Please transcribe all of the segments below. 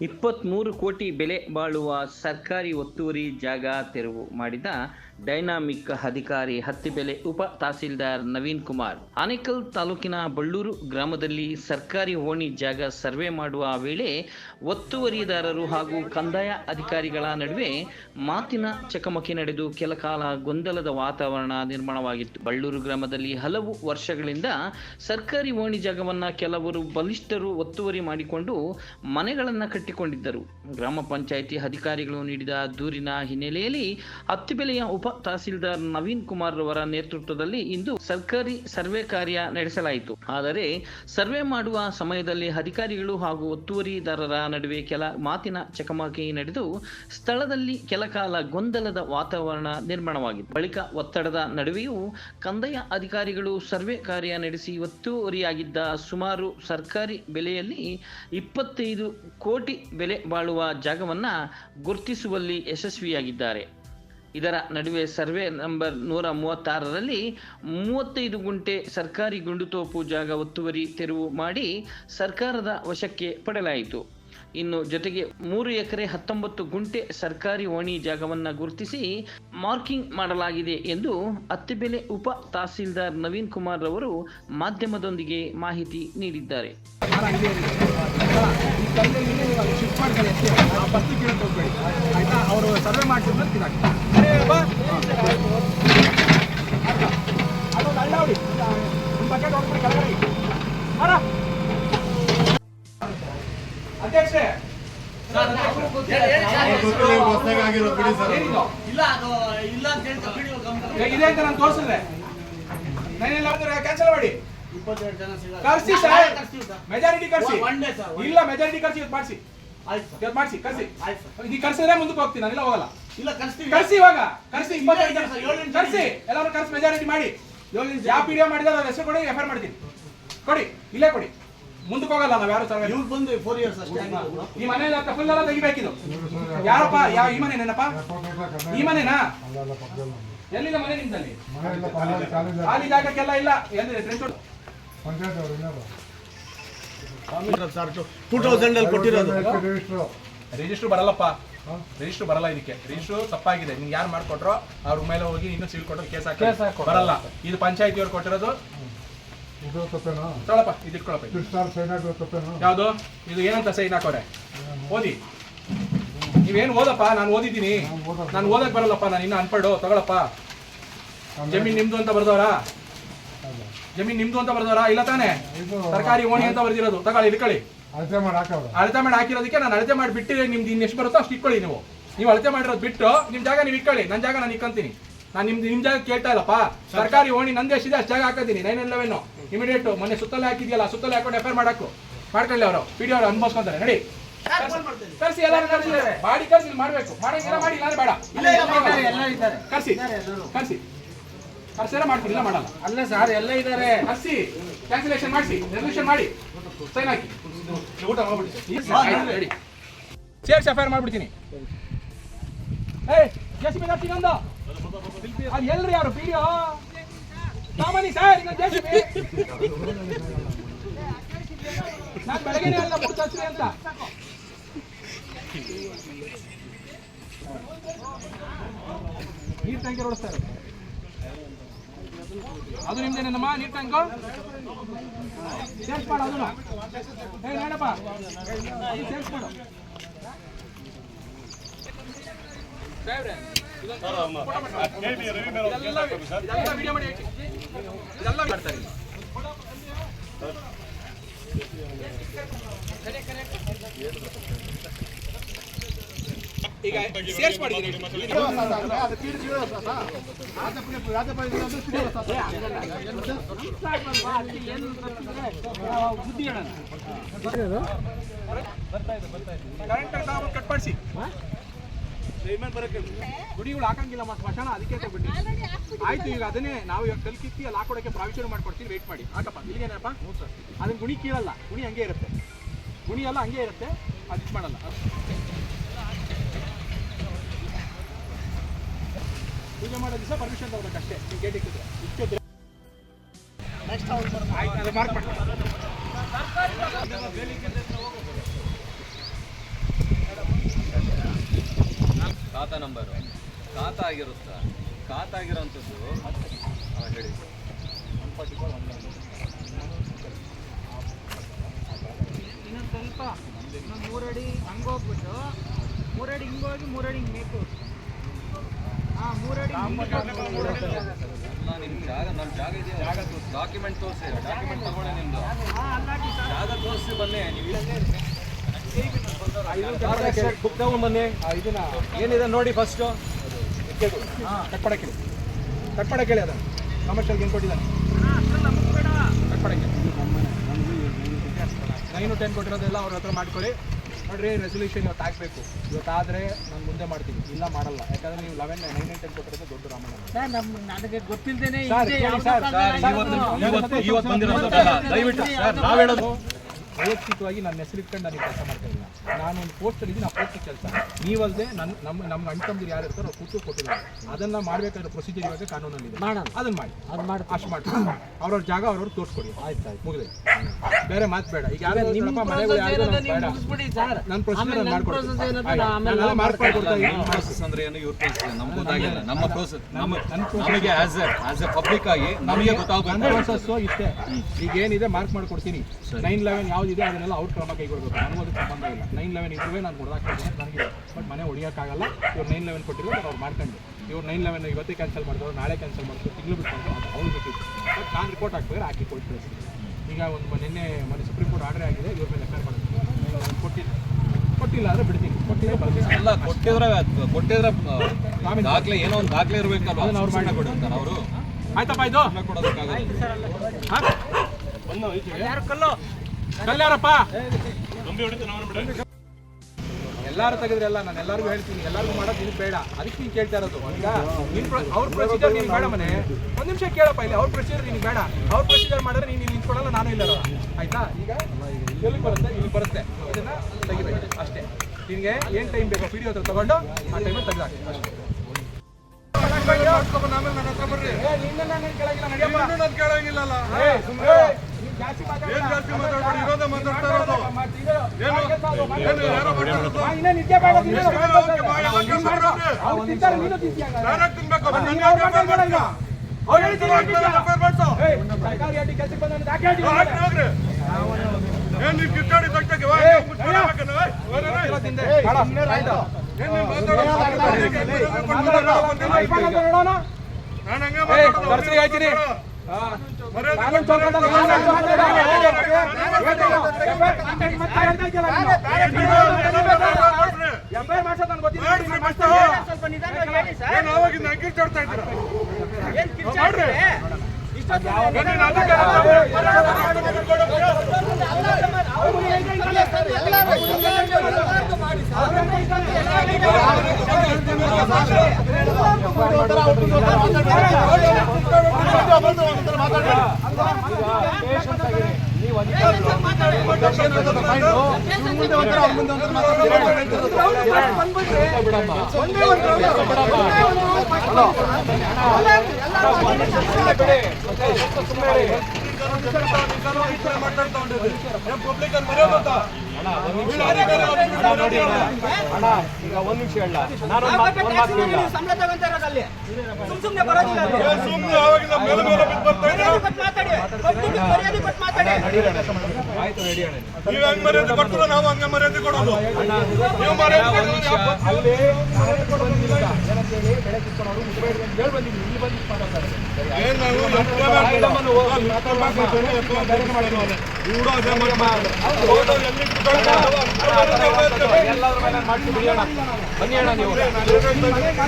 ಇಪ್ಪತ್ತ್ಮೂರು ಕೋಟಿ ಬೆಲೆ ಬಾಳುವ ಸರ್ಕಾರಿ ಒತ್ತುವರಿ ಜಾಗ ತೆರವು ಮಾಡಿದ ಡೈನಾಮಿಕ್ ಅಧಿಕಾರಿ ಹತ್ತಿ ಬೆಲೆ ಉಪ ತಹಸೀಲ್ದಾರ್ ನವೀನ್ ಕುಮಾರ್. ಆನೇಕಲ್ ತಾಲೂಕಿನ ಬಳ್ಳೂರು ಗ್ರಾಮದಲ್ಲಿ ಸರ್ಕಾರಿ ಓಣಿ ಜಾಗ ಸರ್ವೆ ಮಾಡುವ ವೇಳೆ ಒತ್ತುವರಿದಾರರು ಹಾಗೂ ಕಂದಾಯ ಅಧಿಕಾರಿಗಳ ನಡುವೆ ಮಾತಿನ ಚಕಮಕಿ ನಡೆದು ಕೆಲ ಕಾಲ ಗೊಂದಲದ ವಾತಾವರಣ ನಿರ್ಮಾಣವಾಗಿತ್ತು. ಬಳ್ಳೂರು ಗ್ರಾಮದಲ್ಲಿ ಹಲವು ವರ್ಷಗಳಿಂದ ಸರ್ಕಾರಿ ಓಣಿ ಜಾಗವನ್ನು ಕೆಲವರು ಬಲಿಷ್ಠರು ಒತ್ತುವರಿ ಮಾಡಿಕೊಂಡು ಮನೆಗಳನ್ನು ಕಟ್ಟಿಕೊಂಡಿದ್ದರು ಗ್ರಾಮ ಪಂಚಾಯಿತಿ ಅಧಿಕಾರಿಗಳು ನೀಡಿದ ದೂರಿನ ಹಿನ್ನೆಲೆಯಲ್ಲಿ ಹತ್ತಿಬೆಲೆಯ ಉಪ ತಹಸೀಲ್ದಾರ್ ನವೀನ್ ಕುಮಾರ್ ರವರ ನೇತೃತ್ವದಲ್ಲಿ ಇಂದು ಸರ್ಕಾರಿ ಸರ್ವೆ ಕಾರ್ಯ ನಡೆಸಲಾಯಿತು. ಆದರೆ ಸರ್ವೆ ಮಾಡುವ ಸಮಯದಲ್ಲಿ ಅಧಿಕಾರಿಗಳು ಹಾಗೂ ಒತ್ತುವರಿದಾರರ ನಡುವೆ ಕೆಲ ಮಾತಿನ ಚಕಮಕಿ ನಡೆದು ಸ್ಥಳದಲ್ಲಿ ಕೆಲ ಕಾಲ ಗೊಂದಲದ ವಾತಾವರಣ ನಿರ್ಮಾಣವಾಗಿತ್ತು. ಬಳಿಕ ಒತ್ತಡದ ನಡುವೆಯೂ ಕಂದಾಯ ಅಧಿಕಾರಿಗಳು ಸರ್ವೆ ಕಾರ್ಯ ನಡೆಸಿ ಒತ್ತುವರಿಯಾಗಿದ್ದ ಸುಮಾರು ಸರ್ಕಾರಿ ಬೆಲೆಯಲ್ಲಿ ಇಪ್ಪತ್ತೈದು ಕೋಟಿ ಬೆಲೆ ಬಾಳುವ ಜಾಗವನ್ನ ಗುರುತಿಸುವಲ್ಲಿ ಯಶಸ್ವಿಯಾಗಿದ್ದಾರೆ. ಇದರ ನಡುವೆ ಸರ್ವೆ ನಂಬರ್ ನೂರ ಮೂವತ್ತಾರರಲ್ಲಿ ಮೂವತ್ತೈದು ಗುಂಟೆ ಸರ್ಕಾರಿ ಗುಂಡುತೋಪು ಜಾಗ ಒತ್ತುವರಿ ತೆರವು ಮಾಡಿ ಸರ್ಕಾರದ ವಶಕ್ಕೆ ಪಡೆಯಲಾಯಿತು. ಇನ್ನು ಜೊತೆಗೆ ಮೂರು ಎಕರೆ ಹತ್ತೊಂಬತ್ತು ಗುಂಟೆ ಸರ್ಕಾರಿ ಓಣಿ ಜಾಗವನ್ನು ಗುರುತಿಸಿ ಮಾರ್ಕಿಂಗ್ ಮಾಡಲಾಗಿದೆ ಎಂದು ಅತ್ತಿಬೆಲೆ ಉಪ ತಹಸೀಲ್ದಾರ್ ನವೀನ್ ಕುಮಾರ್ ರವರು ಮಾಧ್ಯಮದೊಂದಿಗೆ ಮಾಹಿತಿ ನೀಡಿದ್ದಾರೆ ಕಲ್ಲಲ್ಲಿ ಗಮನ ಇದೆ ಅಂತ ನಾನು ತೋರಿಸಿದ್ರೆ. ನಾನೆಲ್ಲ ಕ್ಯಾನ್ಸಲ್ ಮಾಡಿ. ಕರ್ಸಿ ಸರ್. ಮೆಜಾರಿಟಿ ಕರ್ಸಿ. ಇಲ್ಲ ಮೆಜಾರಿಟಿ ಕರ್ಸಿ ಇವತ್ತು ಮಾಡಿಸಿ. ಇವತ್ತು ಮಾಡಿಸಿ ಕರ್ಸಿ. ನೀವು ಕರ್ಸಿದ್ರೆ ಮುಂದಕ್ಕೆ ಹೋಗ್ತೀನಿ ನಾನೆಲ್ಲ ಹೋಗಲ್ಲ. ಇಲ್ಲ ಕರ್ಸ್ತೀವಿ. ಕರ್ಸಿ ಇವಾಗ. ಕರ್ಸಿ ಇಪ್ಪತ್ತೈದು ಜನ. ಕರ್ಸಿ. ಎಲ್ಲರೂ ಕರ್ಸಿ ಮೆಜಾರಿಟಿ ಮಾಡಿ. ಯಾವ ಪಿ ಡಿ ಮಾಡಿದಾರೆ ಅವ್ರ ಹೆಸರು ಕೊಡಿ ಎಫ್ ಮಾಡ್ತೀನಿ. ಕೊಡಿ ಇಲ್ಲೇ ಕೊಡಿ. ಮುಂದಕ್ಕೆ ಹೋಗಲ್ಲ ನಾವು ಯಾರು ಸರ್ ಇವ್ರು ಬಂದು ಫೋರ್ ಇಯರ್ಸ್ ಅಷ್ಟೇ. ಈ ಮನೆ ಫುಲ್ ಎಲ್ಲ ತೆಗಿಬೇಕಿದು. ಯಾರಪ್ಪ ಯಾವ ಈ ಮನೆ ನೆನಪ್ಪ ಈ ಮನೆನಾ? ಎಲ್ಲಿದೆ ಮನೆ ನಿಮ್ದಲ್ಲಿ? ಖಾಲಿ ಜಾಗಕ್ಕೆಲ್ಲ ಇಲ್ಲ. ಎಲ್ಲಿ ಟ್ರೆಂಚ್ ಸರ್ ಟೂ ತೌಸಂಡ್ ಅಲ್ಲಿ ಕೊಟ್ಟಿರೋದು. ರಿಜಿಸ್ಟರ್ ಬರಲ್ಲಪ್ಪ. ರಿಜಿಸ್ಟರ್ ಬರಲ್ಲ ಇದಕ್ಕೆ. ರಿಜಿಸ್ಟರ್ ತಪ್ಪಾಗಿದೆ. ನಿಮ್ಗೆ ಯಾರು ಮಾಡ್ಕೊಟ್ರೋ ಅವ್ರ ಮೇಲೆ ಹೋಗಿ ಇನ್ನೂ ಸೀಲ್ ಕೊಟ್ಟರು ಕೇಸ್ ಹಾಕಿ. ಬರಲ್ಲ. ಇದು ಪಂಚಾಯತಿ ಅವ್ರು ಕೊಟ್ಟಿರೋದು. ಇದು ತಪ್ಪೇನಾ? ತೊಗೊಳಪ್ಪ ಇದು ಇಟ್ಕೊಳಪ್ಪ ಇದು. ಸ್ಟಾರ್ ಸೈನ್ ಹಾಕೋದು ತಪ್ಪೇನೋ? ಯಾವುದು? ಇದು ಏನಂತ ಸೈನ್ ಹಾಕೋರೆ? ಓದಿ. ನೀವೇನು ಓದಪ್ಪ ನಾನು ಓದಿದ್ದೀನಿ. ನಾನು ಓದಕ್ಕೆ ಬರಲ್ಲಪ್ಪ ನಾನು ಇನ್ನ ಅನ್ಪಡು ತಗೊಳಪ್ಪ. ಜಮೀನ್ ನಿಮ್ದು ಅಂತ ಬರ್ದವ್ರ? ಜಮೀನ್ ನಿಮ್ದು ಅಂತ ಬರ್ದವ್ರ? ಇಲ್ಲ ತಾನೇ? ಸರ್ಕಾರಿ ಓಣಿ ಅಂತ ಬರ್ದಿರೋದು. ತಗೊಳ್ಳಿ ಇಟ್ಕೊಳ್ಳಿ. ಅಳತೆ ಮಾಡಿ ಅಳತೆ ಮಾಡಿ ಹಾಕಿರೋದಕ್ಕೆ ನಾನು ಅಳತೆ ಮಾಡಿ ಬಿಟ್ಟಿರಿ ನಿಮ್ದು ಇನ್ನೆಷ್ಟು ಬರುತ್ತೋ ಅಷ್ಟು ಇಟ್ಕೊಳ್ಳಿ ನೀವು. ನೀವು ಅಳತೆ ಮಾಡಿರೋದು ಬಿಟ್ಟು ನಿಮ್ ಜಾಗ ನೀವು ಇಟ್ಕೊಳ್ಳಿ. ನನ್ನ ಜಾಗ ನಾನು ಇಕ್ಕಂತೀನಿ ನಾನು ನಿಮ್ದು ನಿಮ್ ಜಾಗ ಕೇಳ್ತಾ ಇಲ್ಲಪ್ಪ. ಸರ್ಕಾರಿ ಓಣಿ ನಂದು ಎಷ್ಟಿದೆ ಅಷ್ಟು ಜಾಗ ಹಾಕತ್ತೀನಿ. ನೈನ್ ಎಲೆವೆನ್ ಇಮಿಡಿಯೇಟ್ ಮೊನ್ನೆ ಸುತ್ತಲೇ ಹಾಕಿದ್ಯಲ್ಲ ಸುತ್ತಲೇ ಹಾಕೊಂಡು ಎಫ್ ಐ ಮಾಡಾಕು ಮಾಡ್ಕೊಳ್ಳಿ ಅವರು. ಪಿ ಡಿ ಅವರು ಅನ್ಭವಿಸ್ಕೊಂತಾರೆ. ನಡಿ. ಕರ್ಸಿ ಎಲ್ಲರೂ ಕರ್ಸಿ. ಬಾಡಿ ಕರ್ಸಿ ಮಾಡ್ಬೇಕು. ಮಾಡಂಗಿಲ್ಲ ಮಾಡಿ ಇಲ್ಲಾಂದ್ರೆ ಬೇಡ. ಕರ್ಸಿ. ಕರ್ಸಿ. ಕರ್ಸಿದ್ರೆ ಮಾಡ್ತೀನಿ. ಇಲ್ಲ ಮಾಡಲ್ಲ. ಅಲ್ಲ ಸರ್ ಎಲ್ಲ ಇದ್ದಾರೆ. ಕರ್ಸಿ. ಕ್ಯಾನ್ಸಲೇಷನ್ ಮಾಡಿಸಿ. ರೆಸಲ್ಯೂಷನ್ ಮಾಡಿ. ಸೈನ್ ಹಾಕಿ. ಊಟ ಮಾಡ್ಬಿಡಿ. ಸೇರ್ಸಿ ಎಫ್ ಐ ಆರ್ ಮಾಡ್ಬಿಡ್ತೀನಿ. ಏ ಜೆಸಿಬಿ ನರ್ಸಿಂಗ್ ಎಲ್ರು ಯಾರು? ಪಿಡಿಯೋ ಸಾಮಾನ್ಯ ಸರ್ ಈಗ ಜೆಸಿಬಿ ನಾನು ಬೆಳಗ್ಗೆ ತರ್ಸ್ರಿ ಅಂತ. ನೀರ್ ಟ್ಯಾಂಕರ್ ಓಡಿಸ್ತಾರೆ ಅದು ನಿಮ್ದೇನಮ್ಮ ನೀರ್ ಟ್ಯಾಂಕ್ ಸೇಲ್ಸ್ ಮಾಡು ಹೇಳಪ್ಪ ಏ ನೋಡಪ್ಪ ಈಗ ಸೇಲ್ಸ್ ಮಾಡಿದ್ದೀನಿ ಕರೆಂಟ್ ಕಟ್ ಮಾಡಿಸಿ. ಗುಡಿಗಳು ಹಾಕಂಗಿಲ್ಲ ಮತ್ತೆ ಸ್ಮಶಾನ ಅದಕ್ಕೆ ತಗೊಬಿಟ್ಟು ಆಯ್ತು ಈಗ ಅದನ್ನೇ ನಾವು ಇವಾಗ ಕಲ್ ಕಿತ್ತಿ ಅಲ್ಲಿ ಹಾಕೊಡಕ್ಕೆ ಪ್ರಾವಿಷನ್ ಮಾಡ್ಕೊಡ್ತೀವಿ ವೇಟ್ ಮಾಡಿ. ಹಾಕಪ್ಪ ಇಲ್ಲಿಗೇನಪ್ಪ ಅದನ್ನ ಗುಣಿ ಕೀಳಲ್ಲ ಗುಣಿ ಹಂಗೆ ಇರುತ್ತೆ. ಗುಣಿ ಎಲ್ಲ ಹಂಗೆ ಇರುತ್ತೆ ಅದು ಇದು ಮಾಡಲ್ಲ. ಪೂಜೆ ಮಾಡೋ ದಿವಸ ಪರ್ಮಿಷನ್ ತಗೋಬೇಕಷ್ಟೇ ನೀವು ಗೇಟ್ ಇಕ್ಕಿದ್ರೆ. ಇಕ್ಕಿದ್ರೆ. ಆಯ್ತು ಅದು ಮಾರ್ಕ್ ಮಾಡಿ. ಖಾತಾ ನಂಬರು. ಖಾತಾ ಆಗಿರುತ್ತಾ? ಖಾತಾ ಆಗಿರೋಂಥದ್ದು? ಹೇಳಿ. ಇನ್ನೊಂದು ಸ್ವಲ್ಪ ಇನ್ನೊಂದು ಮೂರಡಿ ಹಂಗೆ ಹೋಗ್ಬಿಟ್ಟು ಮೂರಡಿ ಹಿಂಗೆ ಹೋಗಿ ಮೂರಡಿ ಹಿಂಗೆ ಬೇಕು. ಹಾಂ ಮೂರಡಿ ಎಲ್ಲ ನಿಮ್ಮ ಜಾಗ ನನ್ನ ಜಾಗ ಇದೆಯಾ ಜಾಗ ಡಾಕ್ಯುಮೆಂಟ್ ತೋರಿಸಿ ಡಾಕ್ಯುಮೆಂಟ್ ತಗೊಳ್ಳಿ ನಿಮ್ಮದು ಹಾಂ ಅಲ್ಲಾಕಿ ಸರ್. ಜಾಗ ತೋರಿಸಿ ಬನ್ನಿ ನೀವು ಬುಕ್ ತಗೊಂಡ್ ಬನ್ನಿ ಇದನ್ನ ಏನಿದೆ ನೋಡಿ ಫಸ್ಟು ಕಟ್ ಕೇಳಿ. ಹೇಳಿ ಕೇಳಿ ಅದ ಹೇಳಿ ಕಮರ್ಷಿಯಲ್ಗೆ ಏನು ಕೊಟ್ಟಿದ್ದಾನೆ ಹಾಂ ಅಷ್ಟಲ್ಲ ಮುಗ್ಬೇಡ ಕಟ್ ಮಾಡಕ್ಕೆ ನೈನು ಟೆನ್ ಕೊಟ್ಟಿರೋದೆಲ್ಲ ಅವ್ರ ಹತ್ರ ಮಾಡ್ಕೊಳ್ಳಿ. ನೋಡ್ರಿ ರೆಸೊಲ್ಯೂಷನ್ ಇವತ್ತು ಆಗಬೇಕು ಇವತ್ತು ಆದರೆ ನಾನು ಮುಂದೆ ಮಾಡ್ತೀನಿ. ಇಲ್ಲ ಮಾಡಲ್ಲ. ಯಾಕಂದ್ರೆ ನೀವು ಲೆವೆನ್ ನೈನ್ ಟೆನ್ ಕೊಟ್ಟಿರೋದು ದೊಡ್ಡ ರಾಮಣ್ಣ. ನನಗೆ ದಯವಿಟ್ಟು ಸರ್ ನಾವು ಹೇಳೋದು ವೈಯಕ್ತಿಕವಾಗಿ ನನ್ನ ಹೆಸರು ಇಟ್ಕೊಂಡು ನನಗೆ ಕೆಲಸ ಮಾಡ್ತಾ ಇಲ್ಲ ನಾನು ಒಂದು ಪೋಸ್ಟಲ್ಲಿ ಇದ್ದೀನಿ ಆ ಪೋಸ್ಟ್ ಕೆಲಸ. ನೀವಲ್ಲದೆ ನನ್ನ ನಮ್ಮ ನಮ್ಮ ಅಣ್ತಂದಿರು ಯಾರು ಇರ್ತಾರೋ ಅವ್ರು ಕೂತು ಕೊಟ್ಟಿಲ್ಲ ಅದನ್ನ ಮಾಡಬೇಕಾದ್ರೆ ಪ್ರೊಸೀಜರ್ ಇವಾಗ ಕಾನೂನಲ್ಲಿ ಮಾಡೋಣ. ಅದನ್ನ ಮಾಡಿ. ಅದು ಮಾಡಿ ಅಷ್ಟು ಮಾಡಿ ಅವ್ರವ್ರ ಜಾಗ ಅವ್ರವ್ರು ತೋರಿಸ್ಕೊಡಿ. ಆಯ್ತು ಆಯ್ತು ಮುಗಿದೆ ಬೇರೆ ಮಾತು ಬೇಡ. ಈಗ ಯಾರು ನಿಮ್ಮ ಮನೆಗಳು ಬೇಡ. ಸರ್. ನನ್ನ ಪ್ರೊಸೀಜರ್ ನಾನು ಮಾಡ್ಕೊಡ್ತೀನಿ. ಮಾಡ್ಕೊಡ್ತಾ ಇದ್ದೀನಿ ಪ್ರೋಸೆಸ್ ಅಂದ್ರೆ ಏನು? ಇವ್ರು ತೋರಿಸ್ತಾರೆ ನಮ್ಗೆ ಗೊತ್ತಾಗಿಲ್ಲ. ನಮ್ಮ ಪ್ರೋಸೆಸ್ ನಮ್ಮ ನಮಗೆ as a as a public ಆಗಿ ನಮಗೆ ಗೊತ್ತಾಗುತ್ತೆ ಗೊತ್ತಾಗಬೇಕು. ಪ್ರೊಸೆಸ್ಸು ಇಷ್ಟೇ. ಈಗ ಏನಿದೆ ಮಾರ್ಕ್ ಮಾಡ್ಕೊಡ್ತೀನಿ. ನೈನ್ ಲೆವೆನ್ ಯಾವ್ದಿದೆ ಅದನ್ನೆಲ್ಲ ಅವ್ರ ಕ್ರಮ ಕೈಗೊಳ್ಬೇಕು ನನಗೂ ಅದಕ್ಕೆ ಸಂಬಂಧ ಇಲ್ಲ. ನೈನ್ ಲೆವೆನ್ ಇದ್ರೂ ನಾನು ಹೊಡೆದಾಕ್ತೀನಿ ನನಗೆ ಬಟ್ ಮನೆ ಹೊಡಿಯೋಕ್ಕಾಗಲ್ಲ ಇವ್ರು ನೈನ್ ಲೆವೆನ್ ಕೊಟ್ಟಿರೋ ಅವ್ರು ಮಾಡ್ಕೊಂಡು ಇವ್ರು ನೈನ್ ಲೆವೆನ್ ಇವತ್ತೇ ಕ್ಯಾನ್ಸಲ್ ಮಾಡಿದ್ರು ನಾಳೆ ಕ್ಯಾನ್ಸಲ್ ಮಾಡಿದ್ರು ತಿಂಗಳು ಬಿಟ್ಟು ಅದು ಅವ್ರು ಬಿಟ್ಟಿದ್ದು ಬಟ್ ನಾನು ರಿಪೋರ್ಟ್ ಹಾಕ್ಬೇಕು ಹಾಕಿ ಕೊಟ್ಟು ಈಗ ಒಂದು ನಿನ್ನೆ ಮನೆ ಸುಪ್ರೀಂ ಕೋರ್ಟ್ ಆರ್ಡರ್ ಆಗಿದೆ. ಇವ್ರ ಮೇಲೆ ಎಫ್ ಮಾಡ್ತೀನಿ ಕೊಟ್ಟಿಲ್ಲ. ಕೊಟ್ಟಿಲ್ಲ ಆದರೆ ಬಿಡ್ತೀನಿ. ಕೊಟ್ಟಿಲ್ಲ ಬರ್ತೀನಿ. ಎಲ್ಲ ಕೊಟ್ಟಿದ್ರೆ ಕೊಟ್ಟಿದ್ರೆ ದಾಖಲೆ ಏನೋ ಒಂದು ದಾಖಲೆ ಇರಬೇಕಲ್ಲ ಅದನ್ನ ಅವ್ರು ಮಾಡಿ. ಕೊಡ್ತಾರೆ ಅವರು. ಆಯ್ತಪ್ಪ ಇದು? ಕೊಡೋದಕ್ಕಾಗಲ್ಲ. ಹಾಂ? ಯಾರು ಕಲ್ಲು? ಎಲ್ಲಾರು ತೆಗೆದ್ರಲ್ಲ ನಾನು ಎಲ್ಲರಿಗೂ ಹೇಳ್ತೀನಿ ಎಲ್ಲರಿಗೂ ಮಾಡೋದು ನೀನು ಬೇಡ. ಅದಕ್ಕೆ ನೀನು ಕೇಳ್ತಾ ಇರೋದು. ಈಗ ನಿನ್ ಅವ್ರ ಪ್ರೊಸೀಜರ್ ನೀನು ಬೇಡ ಮನೆ. ಒಂದು ನಿಮಿಷ ಕೇಳಪ್ಪ ಇಲ್ಲಿ ಅವ್ರ ಪ್ರೊಸೀಜರ್ ನೀನು ಬೇಡ. ಅವ್ರ ಪ್ರೊಸೀಜರ್ ಮಾಡಿದ್ರೆ ನೀನು ಇಲ್ಲಿ ನಿಂತ್ಕೊಳ್ಳಲ್ಲ ನಾನು ಇಲ್ಲ ಆಯ್ತಾ? ಈಗ ಎಲ್ಲಿ ಬರುತ್ತೆ? ಇಲ್ಲಿ ಬರುತ್ತೆ. ಇದನ್ನ ತೆಗಿಬೇಕು ಅಷ್ಟೇ. ನಿನಗೆ ಏನು ಟೈಮ್ ಬೇಕು? ವಿಡಿಯೋ ಹತ್ರ ತಗೊಂಡು ಆ ಟೈಮಲ್ಲಿ ತೆಗೆದಾಕಿ ಅಷ್ಟೇ. ನಿನ್ನ ಕೆಳಗಿಲ್ಲ. ನೀನ್. ನೀನ್. ಅವ್ರು ತಿಂತಾರೆ, ನೀನು ನಾನು ಅವ್ರ್ ಮಕ್ಕಳು ಬೇಡ ಈಗ. ಅವ್ರು ಹೇಳ್ತಾರೆ, ಇದ್ರು ತಿಂತೀಯ. ಏಯ್, ಆಯ್ತು. ಆಯ್ತು, ಈಗ ನಾನು ನಾನು ನೀನು. ನೀನು ನಿಧಾನವಾಗಿ ಹೇಳಿ? ಇಷ್ಟೊತ್ತು ಸಂಬಳ ತಗೊಂತ ಇರೋದಲ್ಲಿ ಸುಮ್ ಸುಮ್ನೆ ಬರೋದಿಲ್ಲ ಅಲ್ಲಿ. ಮರ್ಯಾದೆ ಕೊಟ್ಟು ಮಾತಾಡಿ ಪಬ್ಲಿಕ್ಗೆ ಮರ್ಯಾದೆ ಕೊಟ್ಟು ಮಾತಾಡಿ ನೀವು ಹೆಂಗ್ ಮರ್ಯಾದೆ ಕೊಡ್ತೀರೋ ನಾವು ಹಂಗ ಮರ್ಯಾದೆ ಕೊಡೋದು. ನೀವು ಮರ್ಯಾದೆ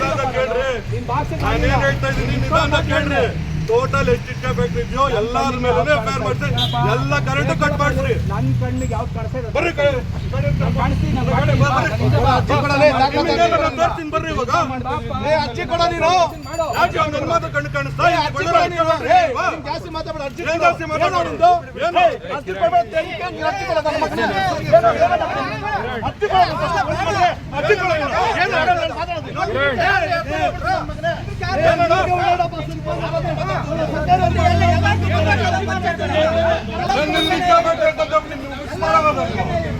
ಅಂತ ಕೇಳ್ರಿ. ನಿನ್ ಭಾಷೆ ನಾನೇನ್ ಹೇಳ್ತಾ ಇದ್ದೀನಿ ನಿಧಾನ ಕೇಳ್ರಿ. ಟೋಟಲ್ ಎಷ್ಟು ಬೇಕಿದ್ಯೋ ಎಲ್ಲಾರ ಮೇಲೆ ಫೈರ್ ಮಾಡ್ಸಿ ಎಲ್ಲ ಕರೆಂಟ್ ಕಟ್ ಮಾಡ್ಸ್ರಿ ನನ್ನ ಕಣ್ಣಿಗೆ ಯಾವ್ದು ಕಾಣಿಸ್ತಾ ಬರ್ರಿ ಇವಾಗ ಅಜ್ಜಿ ಕೊಡ ನೀನು ಯಾಕೆ ಅವ್ನ್ ನನ್ ಮಾತ್ರ ಕಣ್ಣು ಕಾಣಿಸ್ತಾ ಅರ್ಜಿ. ಜಾಸ್ತಿ ಮಾತಾಡ ಜಾಸ್ತಿ ಮಾತಾಡೋದು? ಕೊಡ ಕೊಡು. ಅರ್ಜಿ ಕೊಡು ನೀನು. ಏನು ನನ್ನ ನಿಜ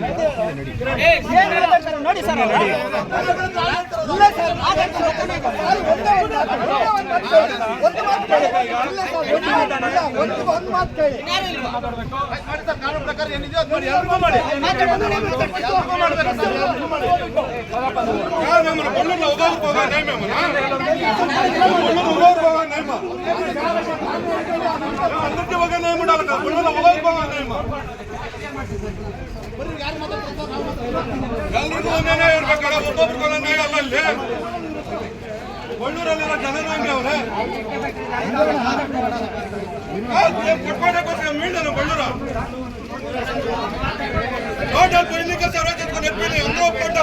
ನಿಮ್ಗೆ ನೋಡಿ. ಸರ್? ಬಳ್ಳೂರ್ನ ಹೋಗೋದಕ್ಕೆ ಹೋಗೋ ನೇಮ. ಎಲ್ರಿಗೂ ಒಂದೇನೇ ಇರ್ಬೇಕಲ್ಲ ಒಬ್ಬೊಬ್ರು ಒಂದೇ ಅಲ್ಲಲ್ಲಿ ಒಳ್ಳೂರಲ್ಲಿರೋ ಜನನ ಅವರೇ? ಕೊಟ್ಕೊಂಡೆ ಬರ್ತೀವಿ ಮೀಳಲ್ಲ ಒಳ್ಳೂರ ಟೋಟಲ್ ಕೊಯ್ಲಿಕ್ಕೆ ಸರ್ವ ಜೊತೆ ಎಲ್ಲರೂ ಒಪ್ಪಿಟ್ಟ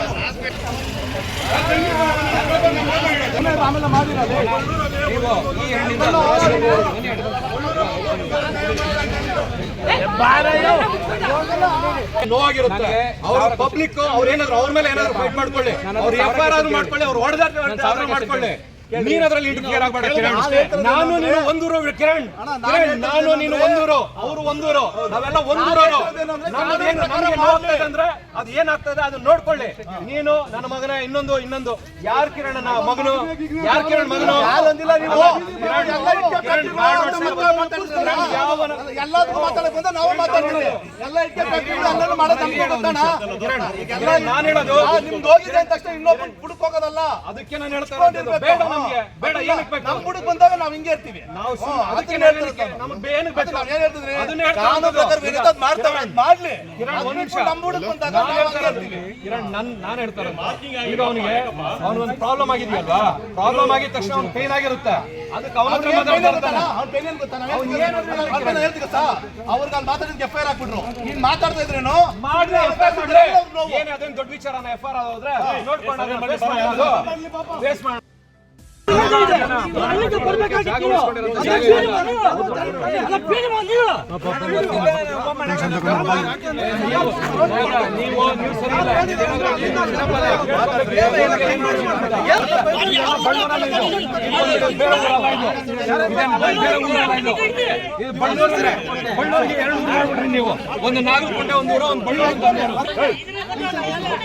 ಆಮೇಲೆ ನೋವಾಗಿರುತ್ತೆ. ಅವ್ರ ಪಬ್ಲಿಕ್ ಅವ್ರ ಏನಾದ್ರು ಅವ್ರ ಮೇಲೆ ಏನಾದ್ರು ಫೈಟ್ ಮಾಡ್ಕೊಳ್ಳಿ. ಅವ್ರ ಎಫ್ ಆರ್ ಆದ್ರೂ ಮಾಡ್ಕೊಳ್ಳಿ. ಅವ್ರು ಹೊಡೆದಾಟ ಮಾಡ್ಕೊಳ್ಳಿ. ನೀನ್ ಅದ್ರಲ್ಲಿ ಇಂಟರ್ಫಿಯರ್ ಆಗ್ಬೇಡ ಕಿರಣ್ ನಾನು ನೀನು ಒಂದೂರು ಕಿರಣ್ ಕಿರಣ್ ನಾನು ನೀನು ಒಂದೂರು ಅವರು ಒಂದೂರು. ನಾವೆಲ್ಲ ಒಂದೂರು ಅಂದ್ರೆ ಅದು ಏನಾಗ್ತದೆ ಅದನ್ನ ನೋಡ್ಕೊಳ್ಳಿ. ನೀನು ನನ್ನ ಮಗನ ಇನ್ನೊಂದು ಇನ್ನೊಂದು. ಯಾರ್ ಕಿರಣ್ ಮಗನು? ಯಾರ್ ಕಿರಣ್ ಮಗನು? ಎಲ್ಲದಕ್ಕೂ ಮಾತಾಡಕ್ ಬಂದ ನಾವು ಮಾತಾಡ್ತೀವಿ. ಎಲ್ಲ ಇಟ್ಕೊಂಡು ಮಾಡೋದು ನಾನ್ ಹೇಳೋದು ನಿಮ್ದು ಹೋಗಿದೆ ತಕ್ಷಣ ಇನ್ನೊಬ್ಬನ್ ಹುಡುಕ್ ಹೋಗೋದಲ್ಲ. ಅದಕ್ಕೆ ನಾನು ಹೇಳ್ತಾ ಬೇಡ ನಮ್ಗೆ ಬೇಡ ಏನಕ್ಕೆ ಬೇಕು? ನಮ್ ಬುಡಕ್ ಬಂದಾಗ ನಾವ್ ಹಿಂಗೆ ಇರ್ತೀವಿ. ನಾವು ಅದಕ್ಕೆ. ನಮ್ಗೆ ಏನಕ್ಕೆ ಬೇಕು? ನಾವ್ ಏನ್ ಹೇಳ್ತಿದ್ರಿ. ಅದನ್ನ ಹೇಳ್ತಾ ಕಾನೂನು ಇರೋದು. ಪ್ರಕಾರ ವಿರುದ್ಧ ಅದ್ ಮಾಡ್ತವೆ ಮಾಡ್ಲಿ. ಕಿರಣ್, ಒಂದ್ ನಿಮಿಷ. ನಮ್ ಬುಡಕ್ ಬಂದಾಗ ನಾನ್ ನಾವ್ ಹೇಳ್ತಾ ಹಂಗೆ ಇರೋದು. ಇರ್ತೀವಿ. ಕಿರಣ್ ನನ್ ನಾನ್ ಹೇಳ್ತಾ ಈಗ ಅವನಿಗೆ ಅವನಿಗೊಂದು ಪ್ರಾಬ್ಲಮ್ ಆಗಿದೆಯಲ್ವಾ? ಪ್ರಾಬ್ಲಮ್ ಆಗಿದ ತಕ್ಷಣ ಅವ್ನು ಪೇನ್ ಆಗಿರುತ್ತೆ. ಅದಕ್ಕೆ ಅವನ ಹತ್ರ ಮಾತಾಡ್ತಾನೆ ಅವ್ನ್ ಪೆನ್ ಏನ್ ಗೊತ್ತಾ? ನಾವ್ ಏನು ಹೇಳ್ತೀವಿ? ಸಾ ಅವ್ರಿಗೆ ಅಲ್ಲಿ ಮಾತಾಡಿದ್ ಎಫ್ ಐ ಆರ್ ಹಾಕ್ಬಿಟ್ರು. ನೀನು ಮಾತಾಡ್ತಾ ಇದ್ರೇನು? ಮಾಡ್ಲಿ ಎಫ್ ಐ ಮಾಡ್ಲಿ. ಏನ್ ಅದೇನ್ ದೊಡ್ಡ ವಿಚಾರನ ಎಫ್ ಆರ್ ಆದ್ರೆ ನೋಡ್ಕೊಂಡು ಬೇಸ್ face ಎರಡು. ನೀವು ಒಂದು ನಾಲ್ಕು ಇಲ್ಲ. ಒಂದು ಒಂದು ನಾಗರಕೋಟೆ ಒಂದು ಊರು ಒಂದು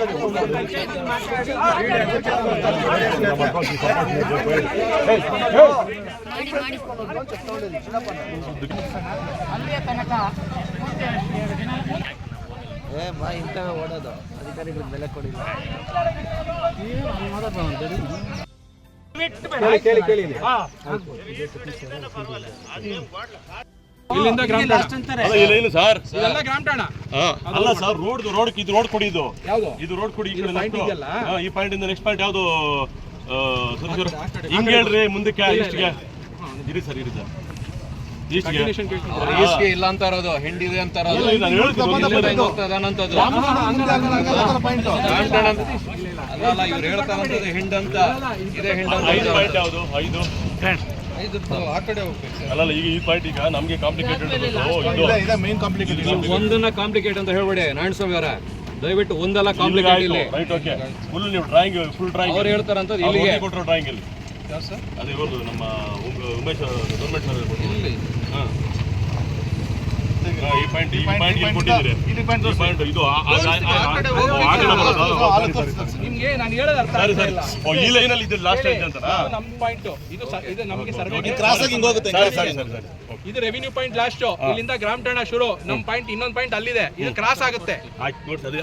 ಓಡೋದು ಅಧಿಕಾರಿಗಳು ಬೆಲೆ. ಅಲ್ಲಿಯ ತನಕ ಕೇಳಿ ಕೇಳಿ ಕೇಳಿ. ಇಲ್ಲಿಂದ ಗ್ರಾಮ ಅಲ್ಲ, ಇಲ್ಲ ಇಲ್ಲ ಸರ್ ಇದೆಲ್ಲ ಗ್ರಾಮ ಠಾಣ ಹಾ, ಅಲ್ಲ ಸರ್ ರೋಡ್ ರೋಡ್ ಇದು ರೋಡ್ ಕೊಡಿ ಇದು ಯಾವುದು ಇದು ರೋಡ್ ಕೊಡಿ ಈ ಕಡೆ left. ಹಾ, ಈ ಪಾಯಿಂಟ್ ಇಂದ ನೆಕ್ಸ್ಟ್ ಪಾಯಿಂಟ್ ಯಾವುದು ಆ, ಸರಿ ಸರ್ ಹಿಂಗ್ ಹೇಳ್ರಿ ಮುಂದಕ್ಕೆ ಈಸ್ಟ್ಗೆ ಇರಿ ಸರ್ ಇರಿ ಸರ್ ಈಸ್ಟ್ಗೆ Continuation ಕೇಳ್ತೀನಿ. ಈಸ್ಗೆ ಇಲ್ಲ ಅಂತ ಇರೋದು ಹೆಂಡಿದೆ ಅಂತ ಇರೋದು ಇಲ್ಲ, ನಾನು ಹೇಳ್ತೀನಿ, ಅಂತ- ಅಲ್ಲ ಅಲ್ಲ ಇವ್ರು ಹೇಳ್ತಾರಂತದ್ದು ಹೆಂಡ್ ಅಂತ ಇದೆ ಹೆಂಡ್ ಅಂತ ಐದು ಪಾಯಿಂಟ್ ಯಾವುದು ಐದು ಆ ಕಡೆ ಹೋಗ್ಬೇಕು ಅಲ್ಲಲ್ಲ ಈಗ ಈ ಪಾಯಿಂಟ್ ಈಗ ನಮ್ಗೆ ಕಾಂಪ್ಲಿಕೇಟೆಡ್ ಇದು ಇದೆ ಮೇನ್ ಕಾಂಪ್ಲಿಕೇಟೆಡ್ ಒಂದನ್ನ ಕಾಂಪ್ಲಿಕೇಟ್ ಅಂತ ಹೇಳ್ಬೇಡಿ ನಾರಾಯಣ ಸ್ವಾಮಿ ಅವರ ದಯವಿಟ್ಟು ಒಂದಲ್ಲ ಕಾಂಪ್ಲಿಕೇಟ್ ಇಲ್ಲಿ ರೈಟ್ ಓಕೆ ಫುಲ್ ನೀವು ಡ್ರಾಯಿಂಗ್ ಫುಲ್ ಡ್ರಾಯಿಂಗ್ ಅವ್ರು ಹೇಳ್ತಾರಂತದ್ದು ಇಲ್ಲಿಗೆ ಕೊಟ್ಟರು ಡ್ರಾಯಿಂಗ್ ಅಲ್ಲಿ ಅದೇ ಇವರು ನಮ್ಮ ಉಮ್- ಉಮೇಶ್ ಗೌರ್ಮೆಂಟ್ ಸರ್ ಇಲ್ಲಿ ಹಾ. ಈ ಪಾಯಿಂಟ್ ಈ ಪಾಯಿಂಟ್ ಇಲ್ಲಿ ಕೊಟ್ಟಿದ್ದೀರಿ ಈ ಪಾಯಿಂಟ್ ಇದು ಆ- ಆ- ಆ- ಆ- ಆ- ಆ ಕಡೆ ಬರೋದು. ನಿಮ್ಗೆ ನಾನು ಹೇಳೋದು ಅರ್ಥ ಆಗ್ತಾ ಇಲ್ಲ. ಓ ಈ ಲೈನ್ ಅಲ್ಲಿ ಇದು ಲಾಸ್ಟ್ ಲೈನ್ ಅಂತ ಇದು ನಮ್ಮ ಪಾಯಿಂಟ್ ಇದು ಸ- ಇದು ನಮಗೆ ಸರ್ವೆ ಕ್ರಾಸ್ ಆಗಿ ಹಿಂಗ್ ಹೋಗುತ್ತೆ ಸರಿ ಸರಿ ಸರಿ ಸರಿ. ಓಕೆ ಇದು ರೆವಿನ್ಯೂ ಪಾಯಿಂಟ್ ಲಾಸ್ಟ್ ಇಲ್ಲಿಂದ ಗ್ರಾಮ ಠಾಣ ಶುರು. ನಮ್ಮ ಪಾಯಿಂಟ್ ಇನ್ನೊಂದು ಪಾಯಿಂಟ್ ಅಲ್ಲಿದೆ. ಇದು ಕ್ರಾಸ್ ಆಗುತ್ತೆ. ಆಯ್ತು ನೋಡಿ ಸರಿ.